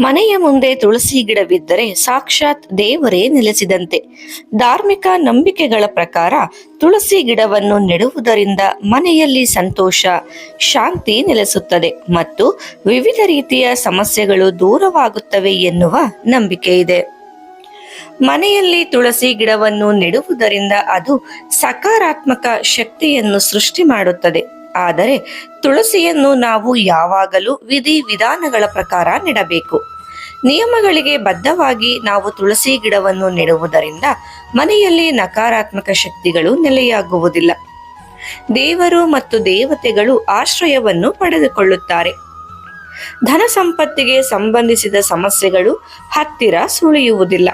ಮನೆಯ ಮುಂದೆ ತುಳಸಿ ಗಿಡವಿದ್ದರೆ ಸಾಕ್ಷಾತ್ ದೇವರೇ ನೆಲೆಸಿದಂತೆ. ಧಾರ್ಮಿಕ ನಂಬಿಕೆಗಳ ಪ್ರಕಾರ ತುಳಸಿ ಗಿಡವನ್ನು ನೆಡುವುದರಿಂದ ಮನೆಯಲ್ಲಿ ಸಂತೋಷ, ಶಾಂತಿ ನೆಲೆಸುತ್ತದೆ ಮತ್ತು ವಿವಿಧ ರೀತಿಯ ಸಮಸ್ಯೆಗಳು ದೂರವಾಗುತ್ತವೆ ಎನ್ನುವ ನಂಬಿಕೆ ಇದೆ. ಮನೆಯಲ್ಲಿ ತುಳಸಿ ಗಿಡವನ್ನು ನೆಡುವುದರಿಂದ ಅದು ಸಕಾರಾತ್ಮಕ ಶಕ್ತಿಯನ್ನು ಸೃಷ್ಟಿ ಮಾಡುತ್ತದೆ. ಆದರೆ ತುಳಸಿಯನ್ನು ನಾವು ಯಾವಾಗಲೂ ವಿಧಿ ವಿಧಾನಗಳ ಪ್ರಕಾರ ನೆಡಬೇಕು. ನಿಯಮಗಳಿಗೆ ಬದ್ಧವಾಗಿ ನಾವು ತುಳಸಿ ಗಿಡವನ್ನು ನೆಡುವುದರಿಂದ ಮನೆಯಲ್ಲಿ ನಕಾರಾತ್ಮಕ ಶಕ್ತಿಗಳು ನೆಲೆಯಾಗುವುದಿಲ್ಲ. ದೇವರು ಮತ್ತು ದೇವತೆಗಳು ಆಶ್ರಯವನ್ನು ಪಡೆದುಕೊಳ್ಳುತ್ತಾರೆ. ಧನ ಸಂಪತ್ತಿಗೆ ಸಂಬಂಧಿಸಿದ ಸಮಸ್ಯೆಗಳು ಹತ್ತಿರ ಸುಳಿಯುವುದಿಲ್ಲ.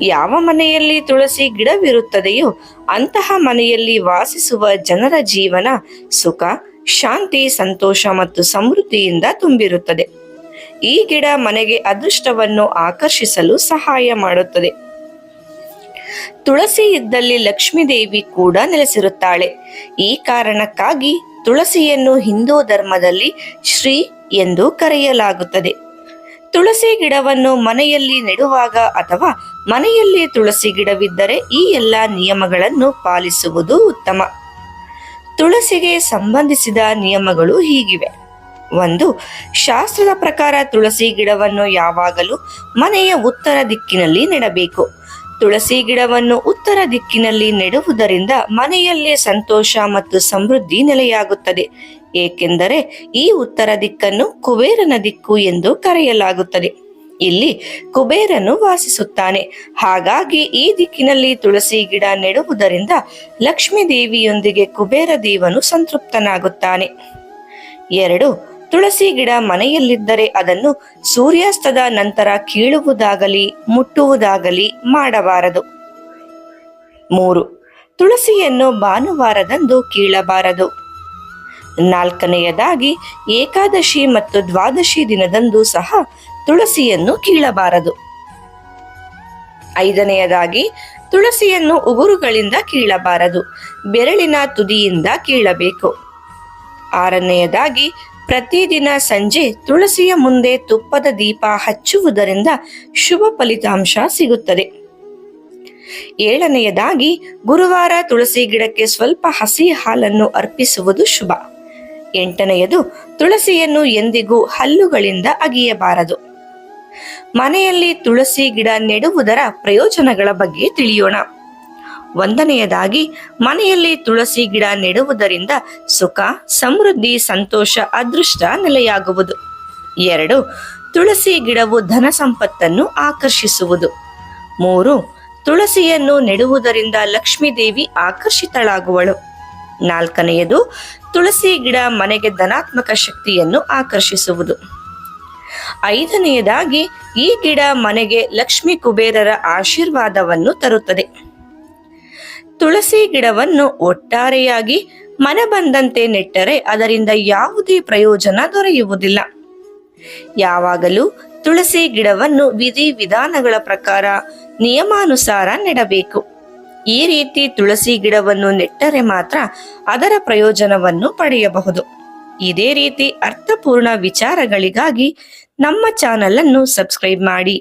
ಯಾವ ಮನೆಯಲ್ಲಿ ತುಳಸಿ ಗಿಡವಿರುತ್ತದೆಯೋ ಅಂತಹ ಮನೆಯಲ್ಲಿ ವಾಸಿಸುವ ಜನರ ಜೀವನ ಸುಖ, ಶಾಂತಿ, ಸಂತೋಷ ಮತ್ತು ಸಮೃದ್ಧಿಯಿಂದ ತುಂಬಿರುತ್ತದೆ. ಈ ಗಿಡ ಮನೆಗೆ ಅದೃಷ್ಟವನ್ನು ಆಕರ್ಷಿಸಲು ಸಹಾಯ ಮಾಡುತ್ತದೆ. ತುಳಸಿ ಇದ್ದಲ್ಲಿ ಲಕ್ಷ್ಮೀ ದೇವಿ ಕೂಡ ನೆಲೆಸಿರುತ್ತಾಳೆ. ಈ ಕಾರಣಕ್ಕಾಗಿ ತುಳಸಿಯನ್ನು ಹಿಂದೂ ಧರ್ಮದಲ್ಲಿ ಶ್ರೀ ಎಂದು ಕರೆಯಲಾಗುತ್ತದೆ. ತುಳಸಿ ಗಿಡವನ್ನು ಮನೆಯಲ್ಲಿ ನೆಡುವಾಗ ಅಥವಾ ಮನೆಯಲ್ಲಿ ತುಳಸಿ ಗಿಡವಿದ್ದರೆ ಈ ಎಲ್ಲ ನಿಯಮಗಳನ್ನು ಪಾಲಿಸುವುದು ಉತ್ತಮ. ತುಳಸಿಗೆ ಸಂಬಂಧಿಸಿದ ನಿಯಮಗಳು ಹೀಗಿವೆ. ಒಂದು, ಶಾಸ್ತ್ರದ ಪ್ರಕಾರ ತುಳಸಿ ಗಿಡವನ್ನು ಯಾವಾಗಲೂ ಮನೆಯ ಉತ್ತರ ದಿಕ್ಕಿನಲ್ಲಿ ನೆಡಬೇಕು. ತುಳಸಿ ಗಿಡವನ್ನು ಉತ್ತರ ದಿಕ್ಕಿನಲ್ಲಿ ನೆಡುವುದರಿಂದ ಮನೆಯಲ್ಲಿ ಸಂತೋಷ ಮತ್ತು ಸಮೃದ್ಧಿ ನೆಲೆಯಾಗುತ್ತದೆ. ಏಕೆಂದರೆ ಈ ಉತ್ತರ ದಿಕ್ಕನ್ನು ಕುಬೇರನ ದಿಕ್ಕು ಎಂದು ಕರೆಯಲಾಗುತ್ತದೆ. ಇಲ್ಲಿ ಕುಬೇರನು ವಾಸಿಸುತ್ತಾನೆ. ಹಾಗಾಗಿ ಈ ದಿಕ್ಕಿನಲ್ಲಿ ತುಳಸಿ ಗಿಡ ನೆಡುವುದರಿಂದ ಲಕ್ಷ್ಮೀ ದೇವಿಯೊಂದಿಗೆ ಕುಬೇರ ದೇವನು ಸಂತೃಪ್ತನಾಗುತ್ತಾನೆ. ಎರಡು ತುಳಸಿ ಗಿಡ ಮನೆಯಲ್ಲಿದ್ದರೆ ಅದನ್ನು ಸೂರ್ಯಾಸ್ತದ ನಂತರ ಕೀಳುವುದಾಗಲಿ, ಮುಟ್ಟುವುದಾಗಲಿ ಮಾಡಬಾರದು. ಮೂರು, ತುಳಸಿಯನ್ನು ಭಾನುವಾರದಂದು ಕೀಳಬಾರದು. ನಾಲ್ಕನೆಯದಾಗಿ, ಏಕಾದಶಿ ಮತ್ತು ದ್ವಾದಶಿ ದಿನದಂದು ಸಹ ತುಳಸಿಯನ್ನು ಕೀಳಬಾರದು. ಐದನೆಯದಾಗಿ, ತುಳಸಿಯನ್ನು ಉಗುರುಗಳಿಂದ ಕೀಳಬಾರದು, ಬೆರಳಿನ ತುದಿಯಿಂದ ಕೀಳಬೇಕು. ಆರನೆಯದಾಗಿ ಪ್ರತಿದಿನ ಸಂಜೆ ತುಳಸಿಯ ಮುಂದೆ ತುಪ್ಪದ ದೀಪ ಹಚ್ಚುವುದರಿಂದ ಶುಭ ಫಲಿತಾಂಶ ಸಿಗುತ್ತದೆ. ಏಳನೆಯದಾಗಿ, ಗುರುವಾರ ತುಳಸಿ ಗಿಡಕ್ಕೆ ಸ್ವಲ್ಪ ಹಸಿ ಹಾಲನ್ನು ಅರ್ಪಿಸುವುದು ಶುಭ. ಎಂಟನೆಯದು, ತುಳಸಿಯನ್ನು ಎಂದಿಗೂ ಹಲ್ಲುಗಳಿಂದ ಅಗಿಯಬಾರದು. ಮನೆಯಲ್ಲಿ ತುಳಸಿ ಗಿಡ ನೆಡುವುದರ ಪ್ರಯೋಜನಗಳ ಬಗ್ಗೆ ತಿಳಿಯೋಣ. ಒಂದನೆಯದಾಗಿ, ಮನೆಯಲ್ಲಿ ತುಳಸಿ ಗಿಡ ನೆಡುವುದರಿಂದ ಸುಖ, ಸಮೃದ್ಧಿ, ಸಂತೋಷ, ಅದೃಷ್ಟ ನೆಲೆಯಾಗುವುದು. ಎರಡು, ತುಳಸಿ ಗಿಡವು ಧನ ಸಂಪತ್ತನ್ನು ಆಕರ್ಷಿಸುವುದು. ಮೂರು, ತುಳಸಿಯನ್ನು ನೆಡುವುದರಿಂದ ಲಕ್ಷ್ಮೀದೇವಿ ಆಕರ್ಷಿತಳಾಗುವಳು. ನಾಲ್ಕನೆಯದು, ತುಳಸಿ ಗಿಡ ಮನೆಗೆ ಧನಾತ್ಮಕ ಶಕ್ತಿಯನ್ನು ಆಕರ್ಷಿಸುವುದು. ಐದನೆಯದಾಗಿ, ಈ ಗಿಡ ಮನೆಗೆ ಲಕ್ಷ್ಮೀ ಕುಬೇರರ ಆಶೀರ್ವಾದವನ್ನು ತರುತ್ತದೆ. ತುಳಸಿ ಗಿಡವನ್ನು ಒಟ್ಟಾರೆಯಾಗಿ ಮನೆ ಬಂದಂತೆ ನೆಟ್ಟರೆ ಅದರಿಂದ ಯಾವುದೇ ಪ್ರಯೋಜನ ದೊರೆಯುವುದಿಲ್ಲ. ಯಾವಾಗಲೂ ತುಳಸಿ ಗಿಡವನ್ನು ವಿಧಿ ವಿಧಾನಗಳ ಪ್ರಕಾರ ನಿಯಮಾನುಸಾರ ನೆಡಬೇಕು. ಈ ರೀತಿ ತುಳಸಿ ಗಿಡವನ್ನು ನೆಟ್ಟರೆ ಮಾತ್ರ ಅದರ ಪ್ರಯೋಜನವನ್ನು ಪಡೆಯಬಹುದು. ಇದೇ ರೀತಿ ಅರ್ಥಪೂರ್ಣ ವಿಚಾರಗಳಿಗಾಗಿ ನಮ್ಮ ಚಾನಲ್ ಅನ್ನು ಸಬ್ಸ್ಕ್ರೈಬ್ ಮಾಡಿ.